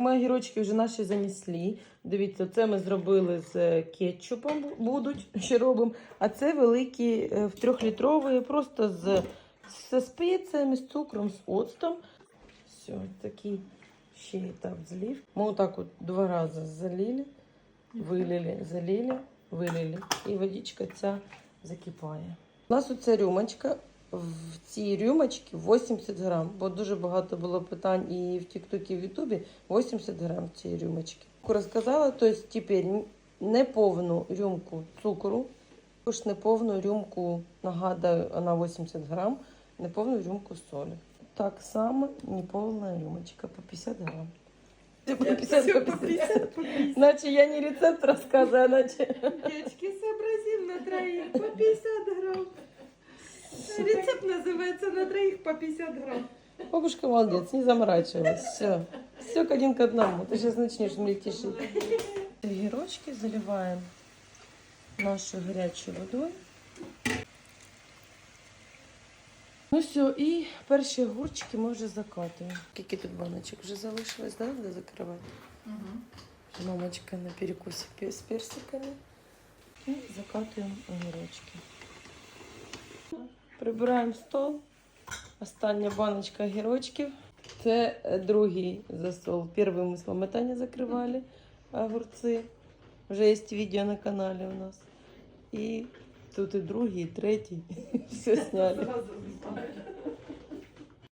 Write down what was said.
Так, огірочки вже наші занесли. Дивіться, це ми зробили з е, кетчупом, будуть ще робимо. А це великі е, в трьохлітрові, просто з, зі спеціями, з цукром, з оцтом. Все, такий ще етап злив. Ми отак от два рази залили, вилили, залили, вилили. І водичка ця закипає. У нас оця рюмочка. В цій рюмочці 80 грам, бо дуже багато було питань і в Тіктокі, і в Ютубі. 80 грам цієї рюмочки. Розказала, тобто тепер не повну рюмку цукру, також не повну рюмку, нагадаю, вона 80 грам, не повну рюмку солі. Так само не повна рюмочка по 50 грам. По 50, по 50. Значит, я не рецепт рассказываю, иначе... Девочки, сообразим на троих по 50 грамм. Рецепт называется на троих по 50 грамм. Бабушка молодец, не заморачивалась. Все. Все к один к одному. Ты сейчас начнешь мельтешить. Огірочки заливаем нашою гарячою водою. Ну все, і перші огурчики ми вже закатуємо. Скільки тут баночок вже залишилось, да, де закривати? Мамочка на перекусі з персиками. І закатуємо огірочки. Прибираємо стол. Остання баночка огірочків. Це е, другий засол. Перший ми Таня закривали огурці. Вже є відео на каналі у нас. І тут і другий, і третій. Все зняли.